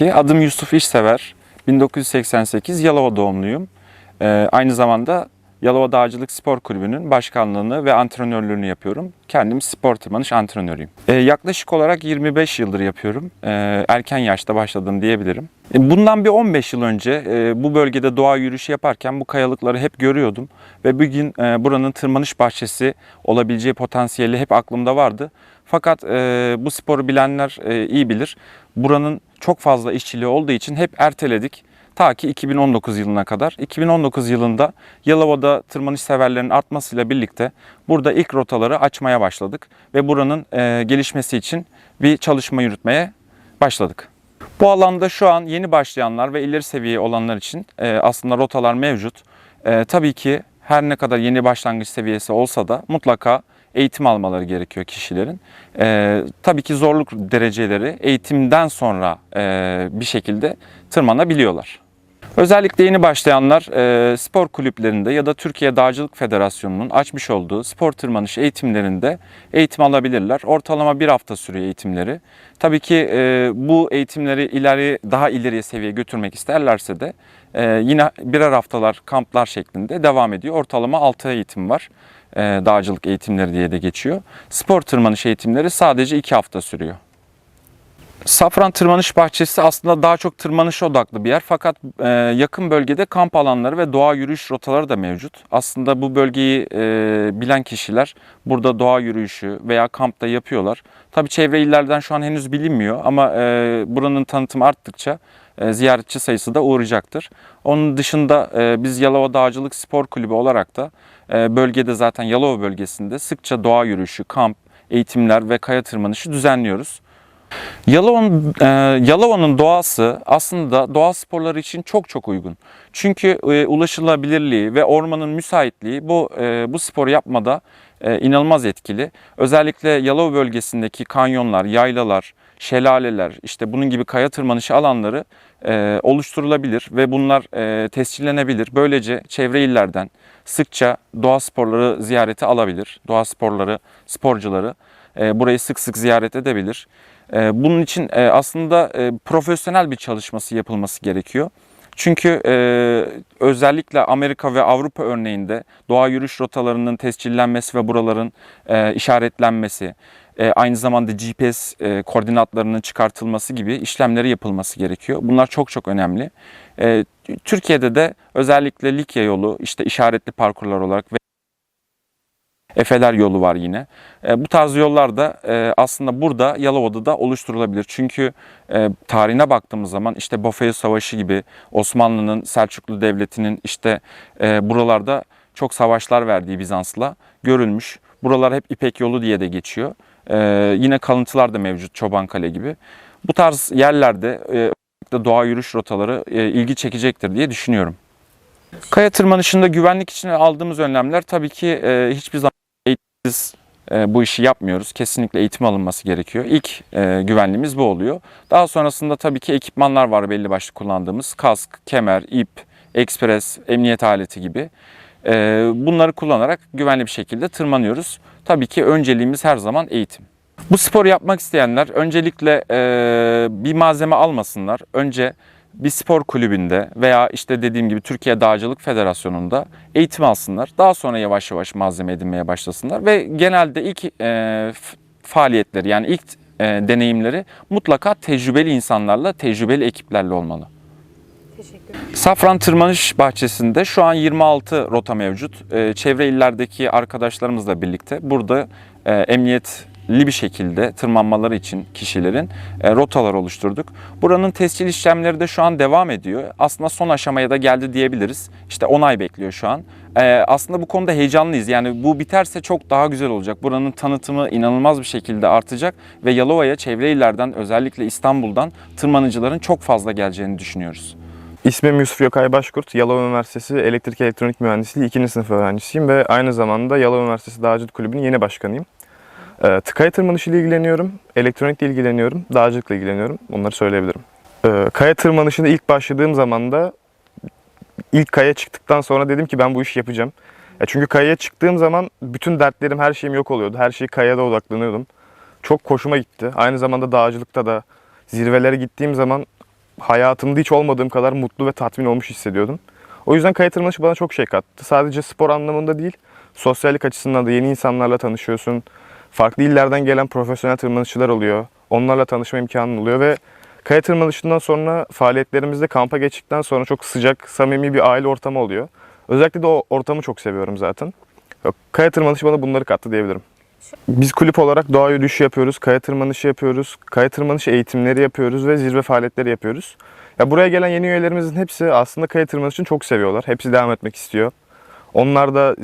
Adım Yusuf İşsever. 1988 Yalova doğumluyum. Ee, aynı zamanda Yalova Dağcılık Spor Kulübü'nün başkanlığını ve antrenörlüğünü yapıyorum. Kendim spor tırmanış antrenörüyüm. Ee, yaklaşık olarak 25 yıldır yapıyorum. Ee, erken yaşta başladım diyebilirim. Ee, Bundan bir 15 yıl önce e, bu bölgede doğa yürüyüşü yaparken bu kayalıkları hep görüyordum. Ve bugün e, buranın tırmanış bahçesi olabileceği potansiyeli hep aklımda vardı. Fakat e, bu sporu bilenler e, iyi bilir. Buranın çok fazla işçiliği olduğu için hep erteledik. Ta ki 2019 yılına kadar. 2019 yılında Yalova'da tırmanış severlerinin artmasıyla birlikte burada ilk rotaları açmaya başladık. Ve buranın e, gelişmesi için bir çalışma yürütmeye başladık. Bu alanda şu an yeni başlayanlar ve ileri seviye olanlar için e, aslında rotalar mevcut. E, tabii ki her ne kadar yeni başlangıç seviyesi olsa da mutlaka eğitim almaları gerekiyor kişilerin. E, tabii ki zorluk dereceleri eğitimden sonra e, bir şekilde tırmanabiliyorlar. Özellikle yeni başlayanlar e, spor kulüplerinde ya da Türkiye Dağcılık Federasyonu'nun açmış olduğu spor tırmanış eğitimlerinde eğitim alabilirler. Ortalama bir hafta sürüyor eğitimleri. Tabii ki e, bu eğitimleri ileri daha ileriye seviyeye götürmek isterlerse de e, yine birer haftalar kamplar şeklinde devam ediyor. Ortalama 6 eğitim var. E, dağcılık eğitimleri diye de geçiyor. Spor tırmanış eğitimleri sadece 2 hafta sürüyor. Safran Tırmanış Bahçesi aslında daha çok tırmanış odaklı bir yer fakat e, yakın bölgede kamp alanları ve doğa yürüyüş rotaları da mevcut. Aslında bu bölgeyi e, bilen kişiler burada doğa yürüyüşü veya kampta yapıyorlar. Tabii çevre illerden şu an henüz bilinmiyor ama e, buranın tanıtımı arttıkça e, ziyaretçi sayısı da uğrayacaktır. Onun dışında e, biz Yalova Dağcılık Spor Kulübü olarak da bölgede zaten Yalova bölgesinde sıkça doğa yürüyüşü, kamp, eğitimler ve kaya tırmanışı düzenliyoruz. Yalova'nın e, Yalova'nın doğası aslında doğa sporları için çok çok uygun. Çünkü e, ulaşılabilirliği ve ormanın müsaitliği bu e, bu sporu yapmada e, inanılmaz etkili. Özellikle Yalova bölgesindeki kanyonlar, yaylalar, şelaleler, işte bunun gibi kaya tırmanışı alanları e, oluşturulabilir ve bunlar e, tescillenebilir. Böylece çevre illerden sıkça doğa sporları ziyareti alabilir. Doğa sporları, sporcuları e, burayı sık sık ziyaret edebilir. E, Bunun için e, aslında e, profesyonel bir çalışması yapılması gerekiyor. Çünkü e, özellikle Amerika ve Avrupa örneğinde doğa yürüyüş rotalarının tescillenmesi ve buraların e, işaretlenmesi, e, aynı zamanda GPS e, koordinatlarının çıkartılması gibi işlemleri yapılması gerekiyor. Bunlar çok çok önemli. E, Türkiye'de de özellikle Likya yolu işte işaretli parkurlar olarak ve Efeler yolu var yine. Bu tarz yollar da aslında burada Yalova'da da oluşturulabilir. Çünkü tarihine baktığımız zaman işte Bofeo Savaşı gibi Osmanlı'nın Selçuklu Devleti'nin işte buralarda çok savaşlar verdiği Bizans'la görülmüş. Buralar hep İpek yolu diye de geçiyor. E, yine kalıntılar da mevcut Çobankale gibi. Bu tarz yerlerde e, doğa yürüyüş rotaları e, ilgi çekecektir diye düşünüyorum. Kaya tırmanışında güvenlik için aldığımız önlemler tabii ki e, hiçbir zaman biz e, bu işi yapmıyoruz. Kesinlikle eğitim alınması gerekiyor. İlk e, güvenliğimiz bu oluyor. Daha sonrasında tabii ki ekipmanlar var belli başlı kullandığımız. Kask, kemer, ip, ekspres, emniyet aleti gibi. E, bunları kullanarak güvenli bir şekilde tırmanıyoruz. Tabii ki önceliğimiz her zaman eğitim. Bu sporu yapmak isteyenler öncelikle e, bir malzeme almasınlar. Önce bir spor kulübünde veya işte dediğim gibi Türkiye Dağcılık Federasyonu'nda eğitim alsınlar. Daha sonra yavaş yavaş malzeme edinmeye başlasınlar ve genelde ilk e, faaliyetleri yani ilk e, deneyimleri mutlaka tecrübeli insanlarla, tecrübeli ekiplerle olmalı. Teşekkür. Safran Tırmanış Bahçesi'nde şu an 26 rota mevcut. Ee, çevre illerdeki arkadaşlarımızla birlikte burada e, emniyetli bir şekilde tırmanmaları için kişilerin e, rotalar oluşturduk. Buranın tescil işlemleri de şu an devam ediyor. Aslında son aşamaya da geldi diyebiliriz. İşte onay bekliyor şu an. Ee, aslında bu konuda heyecanlıyız. Yani bu biterse çok daha güzel olacak. Buranın tanıtımı inanılmaz bir şekilde artacak ve Yalova'ya çevre illerden özellikle İstanbul'dan tırmanıcıların çok fazla geleceğini düşünüyoruz. İsmim Yusuf Yokay Başkurt. Yalova Üniversitesi Elektrik Elektronik Mühendisliği 2. sınıf öğrencisiyim ve aynı zamanda Yalova Üniversitesi Dağcılık Kulübü'nün yeni başkanıyım. Ee, kaya tırmanışı ile ilgileniyorum, elektronikle ilgileniyorum, dağcılıkla ilgileniyorum. Bunları söyleyebilirim. Ee, kaya tırmanışına ilk başladığım zaman da ilk kaya çıktıktan sonra dedim ki ben bu işi yapacağım. Ya çünkü kayaya çıktığım zaman bütün dertlerim, her şeyim yok oluyordu. Her şeyi kayada odaklanıyordum. Çok hoşuma gitti. Aynı zamanda dağcılıkta da zirvelere gittiğim zaman hayatımda hiç olmadığım kadar mutlu ve tatmin olmuş hissediyordum. O yüzden kaya tırmanışı bana çok şey kattı. Sadece spor anlamında değil, sosyallik açısından da yeni insanlarla tanışıyorsun. Farklı illerden gelen profesyonel tırmanışçılar oluyor. Onlarla tanışma imkanın oluyor ve kaya tırmanışından sonra faaliyetlerimizde kampa geçtikten sonra çok sıcak, samimi bir aile ortamı oluyor. Özellikle de o ortamı çok seviyorum zaten. Kaya tırmanışı bana bunları kattı diyebilirim. Biz kulüp olarak doğa yürüyüşü yapıyoruz, kaya tırmanışı yapıyoruz, kaya tırmanışı eğitimleri yapıyoruz ve zirve faaliyetleri yapıyoruz. Ya buraya gelen yeni üyelerimizin hepsi aslında kaya tırmanışını çok seviyorlar. Hepsi devam etmek istiyor. Onlar da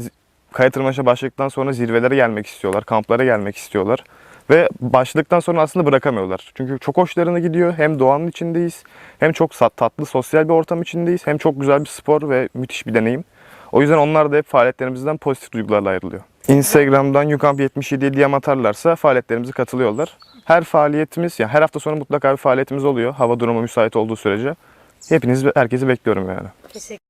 kaya tırmanışa başladıktan sonra zirvelere gelmek istiyorlar, kamplara gelmek istiyorlar. Ve başladıktan sonra aslında bırakamıyorlar. Çünkü çok hoşlarına gidiyor. Hem doğanın içindeyiz, hem çok tatlı sosyal bir ortam içindeyiz, hem çok güzel bir spor ve müthiş bir deneyim. O yüzden onlar da hep faaliyetlerimizden pozitif duygularla ayrılıyor. Instagram'dan Yukamp 77 diye atarlarsa faaliyetlerimize katılıyorlar. Her faaliyetimiz, yani her hafta sonu mutlaka bir faaliyetimiz oluyor. Hava durumu müsait olduğu sürece. Hepiniz, herkesi bekliyorum yani. Teşekkür